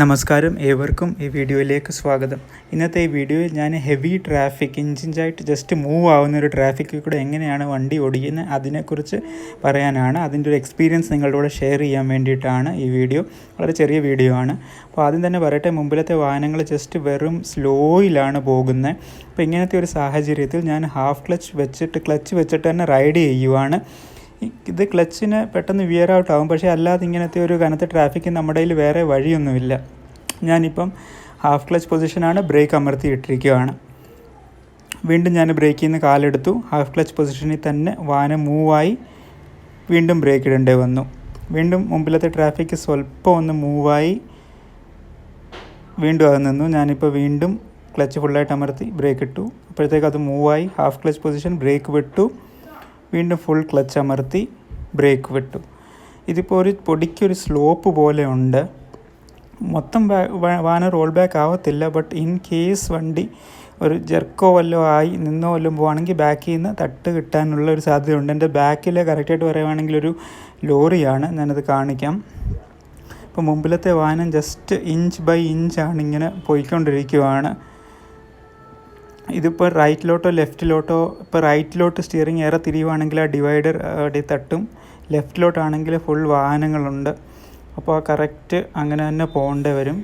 നമസ്കാരം ഏവർക്കും ഈ വീഡിയോയിലേക്ക് സ്വാഗതം. ഇന്നത്തെ ഈ വീഡിയോയിൽ ഞാൻ ഹെവി ട്രാഫിക് ഇഞ്ചിഞ്ചായിട്ട് ജസ്റ്റ് മൂവ് ആവുന്ന ഒരു ട്രാഫിക്കിൽ കൂടെ എങ്ങനെയാണ് വണ്ടി ഓടിക്കുന്നത് അതിനെക്കുറിച്ച് പറയാനാണ്. അതിന്റെ ഒരു എക്സ്പീരിയൻസ് നിങ്ങളുടെ കൂടെ ഷെയർ ചെയ്യാൻ വേണ്ടിയിട്ടാണ് ഈ വീഡിയോ. വളരെ ചെറിയ വീഡിയോ ആണ്. അപ്പോൾ ആദ്യം തന്നെ പറയട്ടെ മുമ്പിലത്തെ വാഹനങ്ങൾ ജസ്റ്റ് വെറും സ്ലോയിലാണ് പോകുന്നത്. അപ്പോൾ ഇങ്ങനത്തെ ഒരു സാഹചര്യത്തിൽ ഞാൻ ഹാഫ് ക്ലച്ച് വെച്ചിട്ട് ക്ലച്ച് വെച്ചിട്ട് തന്നെ റൈഡ് ചെയ്യുവാണ്. ഇത് ക്ലച്ചിന് പെട്ടെന്ന് വിയർ ഔട്ട് ആകും പക്ഷേ അല്ലാതെ ഇങ്ങനത്തെ ഒരു കനത്ത ട്രാഫിക്ക് നമ്മുടെ കയ്യിൽ വേറെ വഴിയൊന്നുമില്ല. ഞാനിപ്പം ഹാഫ് ക്ലച്ച് പൊസിഷനാണ് ബ്രേക്ക് അമർത്തി ഇട്ടിരിക്കുകയാണ്. വീണ്ടും ഞാൻ ബ്രേക്കിൽ നിന്ന് കാലെടുത്തു. ഹാഫ് ക്ലച്ച് പൊസിഷനിൽ തന്നെ വാഹനം മൂവായി വീണ്ടും ബ്രേക്ക് ഇടേണ്ടി വന്നു. വീണ്ടും മുമ്പിലത്തെ ട്രാഫിക്ക് സ്വല്പം ഒന്ന് മൂവായി വീണ്ടും അത് നിന്നു. ഞാനിപ്പോൾ വീണ്ടും ക്ലച്ച് ഫുള്ളായിട്ട് അമർത്തി ബ്രേക്ക് ഇട്ടു. അപ്പോഴത്തേക്ക് അത് മൂവായി ഹാഫ് ക്ലച്ച് പൊസിഷൻ ബ്രേക്ക് വിട്ടു. വീണ്ടും ഫുൾ ക്ലച്ച് അമർത്തി ബ്രേക്ക് വിട്ടു. ഇതിപ്പോൾ ഒരു പൊടിക്കൊരു സ്ലോപ്പ് പോലെ ഉണ്ട്. മൊത്തം വാന റോൾ ബാക്ക് ആവത്തില്ല ബട്ട് ഇൻ കേസ് വണ്ടി ഒരു ജെർക്കോ വല്ലോ ആയി നിന്നോ വല്ലതും പോവാണെങ്കിൽ ബാക്കിൽ നിന്ന് തട്ട് കിട്ടാനുള്ള ഒരു സാധ്യതയുണ്ട്. എന്റെ ബാക്കിൽ കറക്റ്റായിട്ട് പറയുവാണെങ്കിൽ ഒരു ലോറിയാണ് ഞാനത് കാണിക്കാം. ഇപ്പോൾ മുമ്പിലത്തെ വാഹനം ജസ്റ്റ് ഇഞ്ച് ബൈ ഇഞ്ചാണ് ഇങ്ങനെ പോയിക്കൊണ്ടിരിക്കുവാണ്. ഇതിപ്പോൾ റൈറ്റിലോട്ടോ ലെഫ്റ്റിലോട്ടോ ഇപ്പോൾ റൈറ്റിലോട്ട് സ്റ്റിയറിംഗ് ഏറെ തിരിയുവാണെങ്കിൽ ആ ഡിവൈഡർ അവിടെ തട്ടും. ലെഫ്റ്റിലോട്ടാണെങ്കിൽ ഫുൾ വാഹനങ്ങളുണ്ട്. അപ്പോൾ ആ കറക്റ്റ് അങ്ങനെ തന്നെ പോകേണ്ടി വരും.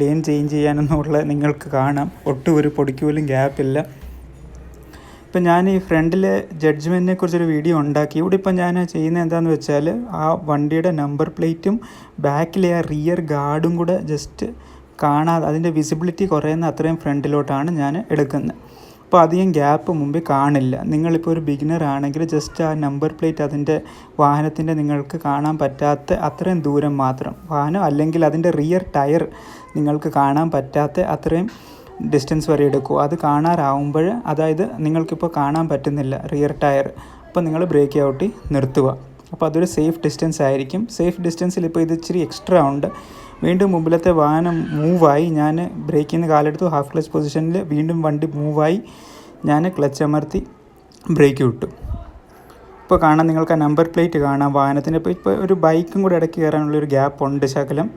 ലെയിൻ ചേഞ്ച് ചെയ്യാനെന്നുള്ള നിങ്ങൾക്ക് കാണാം. ഒട്ടും ഒരു പൊടിക്ക് പോലും ഗ്യാപ്പില്ല ഇപ്പം ഞാൻ ഈ ഫ്രണ്ടിലെ ജഡ്ജ്മെന്റിനെ കുറിച്ചൊരു വീഡിയോ ഉണ്ടാക്കി. ഇവിടെ ഇപ്പം ഞാൻ ചെയ്യുന്നത് എന്താണെന്ന് വെച്ചാൽ ആ വണ്ടിയുടെ നമ്പർ പ്ലേറ്റും ബാക്കിലെ ആ റിയർ ഗാർഡും കൂടെ ജസ്റ്റ് കാണാതെ അതിന്റെ വിസിബിലിറ്റി കുറയുന്ന അത്രയും ഫ്രണ്ടിലോട്ടാണ് ഞാൻ എടുക്കുന്നത്. അപ്പോൾ അധികം ഗ്യാപ്പ് മുമ്പിൽ കാണില്ല. നിങ്ങളിപ്പോൾ ഒരു ബിഗിനർ ആണെങ്കിൽ ജസ്റ്റ് ആ നമ്പർ പ്ലേറ്റ് അതിന്റെ വാഹനത്തിന്റെ നിങ്ങൾക്ക് കാണാൻ പറ്റാത്ത അത്രയും ദൂരം മാത്രം. വാഹനം അല്ലെങ്കിൽ അതിന്റെ റിയർ ടയർ നിങ്ങൾക്ക് കാണാൻ പറ്റാത്ത അത്രയും ഡിസ്റ്റൻസ് വരെ എടുക്കൂ. അത് കാണാറാവുമ്പോൾ അതായത് നിങ്ങൾക്കിപ്പോൾ കാണാൻ പറ്റുന്നില്ല റിയർ ടയർ അപ്പോൾ നിങ്ങൾ ബ്രേക്ക് ഔട്ടി നിർത്തുക. അപ്പോൾ അതൊരു സേഫ് ഡിസ്റ്റൻസ് ആയിരിക്കും. സേഫ് ഡിസ്റ്റൻസിൽ ഇപ്പോൾ ഇത് ഇച്ചിരി എക്സ്ട്രാ ഉണ്ട്. വീണ്ടും മുമ്പിലത്തെ വാഹനം മൂവായി. ഞാൻ ബ്രേക്കിൽ നിന്ന് കാലെടുത്തു. ഹാഫ് ക്ലച്ച് പൊസിഷനിൽ വീണ്ടും വണ്ടി മൂവായി. ഞാൻ ക്ലച്ച് അമർത്തി ബ്രേക്ക് വിട്ടു ഇപ്പോൾ കാണാം നിങ്ങൾക്ക് ആ നമ്പർ പ്ലേറ്റ് കാണാം. വാഹനത്തിന്റെ ഇപ്പോൾ ഇപ്പോൾ ഒരു ബൈക്കും കൂടെ ഇടയ്ക്ക് കയറാനുള്ളൊരു ഗ്യാപ്പ് ഉണ്ട് ശകലം.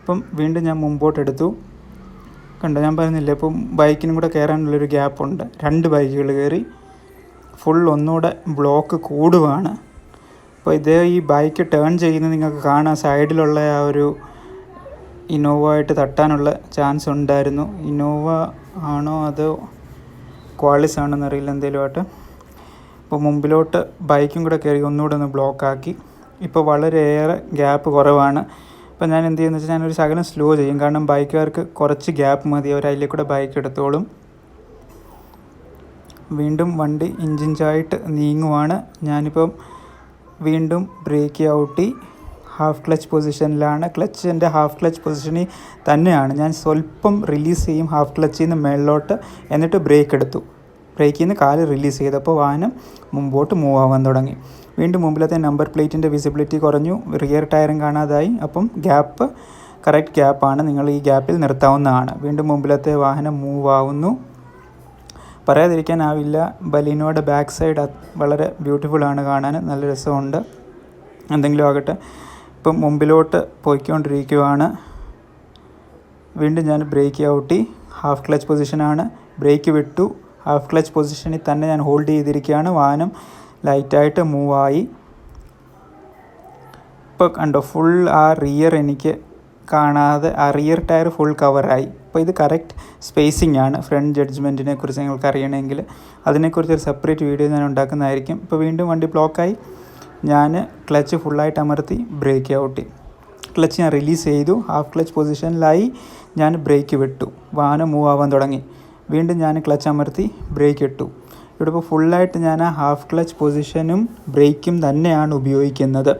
ഇപ്പം വീണ്ടും ഞാൻ മുമ്പോട്ടെടുത്തു കണ്ടോ? ഞാൻ പറഞ്ഞില്ലേ ഇപ്പം ബൈക്കിനും കൂടെ കയറാനുള്ളൊരു ഗ്യാപ്പ് ഉണ്ട്. രണ്ട് ബൈക്കുകൾ കയറി. ഫുൾ ഒന്നുകൂടെ ബ്ലോക്ക് കൂടുവാണ്. അപ്പോൾ ഇതേ ഈ ബൈക്ക് ടേൺ ചെയ്യുന്നത് നിങ്ങൾക്ക് കാണാം. സൈഡിലുള്ള ആ ഒരു ഇന്നോവ ആയിട്ട് തട്ടാനുള്ള ചാൻസ് ഉണ്ടായിരുന്നു. ഇന്നോവ ആണോ അതോ ക്വാളിസ് ആണോ എന്നറിയില്ല എന്തെങ്കിലും ആയിട്ട് അപ്പോൾ മുമ്പിലോട്ട് ബൈക്കും കൂടെ കയറി ഒന്നുകൂടെ ഒന്ന് ബ്ലോക്കാക്കി ഇപ്പോൾ വളരെയേറെ ഗ്യാപ്പ് കുറവാണ്. അപ്പോൾ ഞാൻ എന്ത് ചെയ്യുന്നത് ഞാനൊരു ശകലം സ്ലോ ചെയ്യും. കാരണം ബൈക്കുകാർക്ക് കുറച്ച് ഗ്യാപ്പ് മതി. അവർ അതിലേക്ക് കൂടെ ബൈക്ക് എടുത്തോളും. വീണ്ടും വണ്ടി ഇഞ്ചിഞ്ചായിട്ട് നീങ്ങുവാണ്. ഞാനിപ്പം വീണ്ടും ബ്രേക്ക് ഔട്ടി. ഹാഫ് ക്ലച്ച് പൊസിഷനിലാണ് ക്ലച്ച് എന്റെ ഹാഫ് ക്ലച്ച് പൊസിഷനിൽ തന്നെയാണ്. ഞാൻ സ്വല്പം റിലീസ് ചെയ്യും ഹാഫ് ക്ലച്ചിൽ നിന്ന് മേളിലോട്ട്. എന്നിട്ട് ബ്രേക്ക് എടുത്തു. ബ്രേക്കിൽ നിന്ന് കാൽ റിലീസ് ചെയ്തപ്പോൾ വാഹനം മുമ്പോട്ട് മൂവ് ആവാൻ തുടങ്ങി. വീണ്ടും മുമ്പിലത്തെ നമ്പർ പ്ലേറ്റിന്റെ വിസിബിലിറ്റി കുറഞ്ഞു. റിയർ ടയറും കാണാതായി. അപ്പം ഗ്യാപ്പ് കറക്റ്റ് ഗ്യാപ്പാണ് നിങ്ങൾ ഈ ഗ്യാപ്പിൽ നിർത്താവുന്നതാണ്. വീണ്ടും മുമ്പിലത്തെ വാഹനം മൂവ് ആവുന്നു. പറയാതിരിക്കാനാവില്ല ബലീനോയുടെ ബാക്ക് സൈഡ് വളരെ ബ്യൂട്ടിഫുൾ ആണ് കാണാൻ. നല്ല രസമുണ്ട്. എന്തെങ്കിലും ആകട്ടെ. ഇപ്പം മുമ്പിലോട്ട് പോയിക്കൊണ്ടിരിക്കുകയാണ് വീണ്ടും ഞാൻ ബ്രേക്ക് ഔട്ടി. ഹാഫ് ക്ലച്ച് പൊസിഷനാണ് ബ്രേക്ക് വിട്ടു. ഹാഫ് ക്ലച്ച് പൊസിഷനിൽ തന്നെ ഞാൻ ഹോൾഡ് ചെയ്തിരിക്കുകയാണ്. വാഹനം ലൈറ്റായിട്ട് മൂവായി ഇപ്പോൾ കണ്ടോ ഫുൾ ആ റിയർ എനിക്ക് കാണാതെ ആ റിയർ ടയർ ഫുൾ കവറായി അപ്പോൾ ഇത് കറക്റ്റ് സ്പേസിംഗ് ആണ്. ഫ്രണ്ട് ജഡ്ജ്മെന്റിനെ കുറിച്ച് നിങ്ങൾക്ക് അറിയണമെങ്കിൽ അതിനെക്കുറിച്ച് ഒരു സെപ്പറേറ്റ് വീഡിയോ ഞാൻ ഉണ്ടാക്കുന്നതായിരിക്കും. ഇപ്പോൾ വീണ്ടും വണ്ടി ബ്ലോക്കായി ഞാൻ ക്ലച്ച് ഫുള്ളായിട്ട് അമർത്തി ബ്രേക്ക് ഔട്ടി ക്ലച്ച് ഞാൻ റിലീസ് ചെയ്തു. ഹാഫ് ക്ലച്ച് പൊസിഷനിലായി ഞാൻ ബ്രേക്ക് വിട്ടു. വാഹനം മൂവ് ആവാൻ തുടങ്ങി. വീണ്ടും ഞാൻ ക്ലച്ച് അമർത്തി ബ്രേക്ക് ഇട്ടു. ഇവിടെ ഇപ്പോൾ ഫുള്ളായിട്ട് ഞാൻ ആ ഹാഫ് ക്ലച്ച് പൊസിഷനും ബ്രേക്കും തന്നെയാണ് ഉപയോഗിക്കുന്നത്.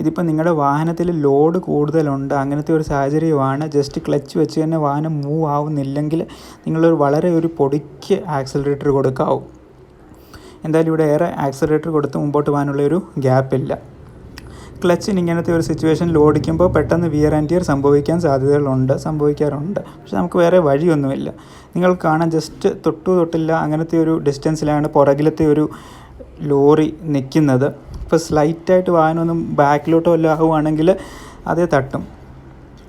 ഇതിപ്പോൾ നിങ്ങളുടെ വാഹനത്തിൽ ലോഡ് കൂടുതലുണ്ട്. അങ്ങനത്തെ ഒരു സാഹചര്യമാണ്. ജസ്റ്റ് ക്ലച്ച് വെച്ച് തന്നെ വാഹനം മൂവ് ആവുന്നില്ലെങ്കിൽ നിങ്ങളൊരു വളരെ ഒരു പൊടിക്ക് ആക്സലറേറ്റർ കൊടുക്കാവും. എന്തായാലും ഇവിടെ ഏറെ ആക്സലേറ്റർ കൊടുത്ത് മുമ്പോട്ട് പോകാനുള്ള ഒരു ഗ്യാപ്പില്ല ക്ലച്ചിന് ഇങ്ങനത്തെ ഒരു സിറ്റുവേഷനിൽ ഓടിക്കുമ്പോൾ പെട്ടെന്ന് വിയർ ആൻഡ് ടിയർ സംഭവിക്കാൻ സാധ്യതകളുണ്ട് സംഭവിക്കാറുണ്ട്. പക്ഷെ നമുക്ക് വേറെ വഴിയൊന്നുമില്ല. നിങ്ങൾ കാണാൻ ജസ്റ്റ് തൊട്ടു തൊട്ടില്ല അങ്ങനത്തെ ഒരു ഡിസ്റ്റൻസിലാണ് പുറകിലത്തെ ഒരു ലോറി നിൽക്കുന്നത്. ഇപ്പോൾ സ്ലൈറ്റായിട്ട് വാഹനമൊന്നും ബാക്കിലോട്ടോ വല്ല ആവുകയാണെങ്കിൽ അതേ തട്ടും.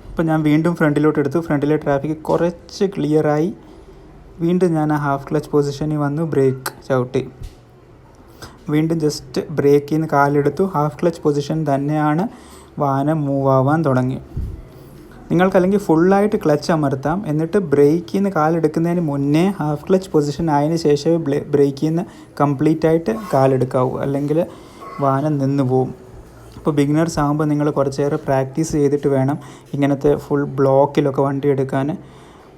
ഇപ്പം ഞാൻ വീണ്ടും ഫ്രണ്ടിലോട്ട് എടുത്തു. ഫ്രണ്ടിലെ ട്രാഫിക് കുറച്ച് ക്ലിയറായി വീണ്ടും ഞാൻ ആ ഹാഫ് ക്ലച്ച് പൊസിഷനിൽ വന്നു ബ്രേക്ക് ചവിട്ടി. വീണ്ടും ജസ്റ്റ് ബ്രേക്കിൽ നിന്ന് കാലെടുത്തു. ഹാഫ് ക്ലച്ച് പൊസിഷൻ തന്നെയാണ് വാഹനം മൂവ് ആവാൻ തുടങ്ങി. നിങ്ങൾക്ക് അല്ലെങ്കിൽ ഫുള്ളായിട്ട് ക്ലച്ച് അമർത്താം. എന്നിട്ട് ബ്രേക്കിൽ നിന്ന് കാലെടുക്കുന്നതിന് മുന്നേ ഹാഫ് ക്ലച്ച് പൊസിഷൻ ആയതിനു ശേഷമേ ബ്രേക്കിൽ നിന്ന് കംപ്ലീറ്റ് ആയിട്ട് കാലെടുക്കാവൂ. അല്ലെങ്കിൽ വാഹനം നിന്ന് പോവും. ഇപ്പോൾ ബിഗിനേഴ്സ് ആകുമ്പോൾ നിങ്ങൾ കുറച്ചേറെ പ്രാക്ടീസ് ചെയ്തിട്ട് വേണം ഇങ്ങനത്തെ ഫുൾ ബ്ലോക്കിലൊക്കെ വണ്ടി എടുക്കാൻ.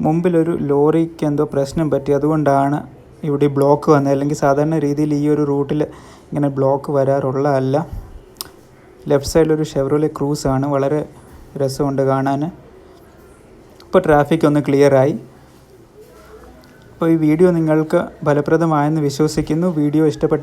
മുമ്പിലൊരു ലോറിക്ക് എന്തോ പ്രശ്നം പറ്റി. അതുകൊണ്ടാണ് ഇവിടെ ബ്ലോക്ക് വന്ന. അല്ലെങ്കിൽ സാധാരണ രീതിയിൽ ഈ ഒരു റൂട്ടിൽ ഇങ്ങനെ ബ്ലോക്ക് വരാറുള്ള അല്ല. ലെഫ്റ്റ് സൈഡിലൊരു ഷെവറോലെ ക്രൂസ് ആണ്. വളരെ രസമുണ്ട് കാണാൻ. ഇപ്പോൾ ട്രാഫിക് ഒന്ന് ക്ലിയറായി അപ്പോൾ ഈ വീഡിയോ നിങ്ങൾക്ക് ഫലപ്രദമായെന്ന് വിശ്വസിക്കുന്നു. വീഡിയോ ഇഷ്ടപ്പെട്ടെങ്കിൽ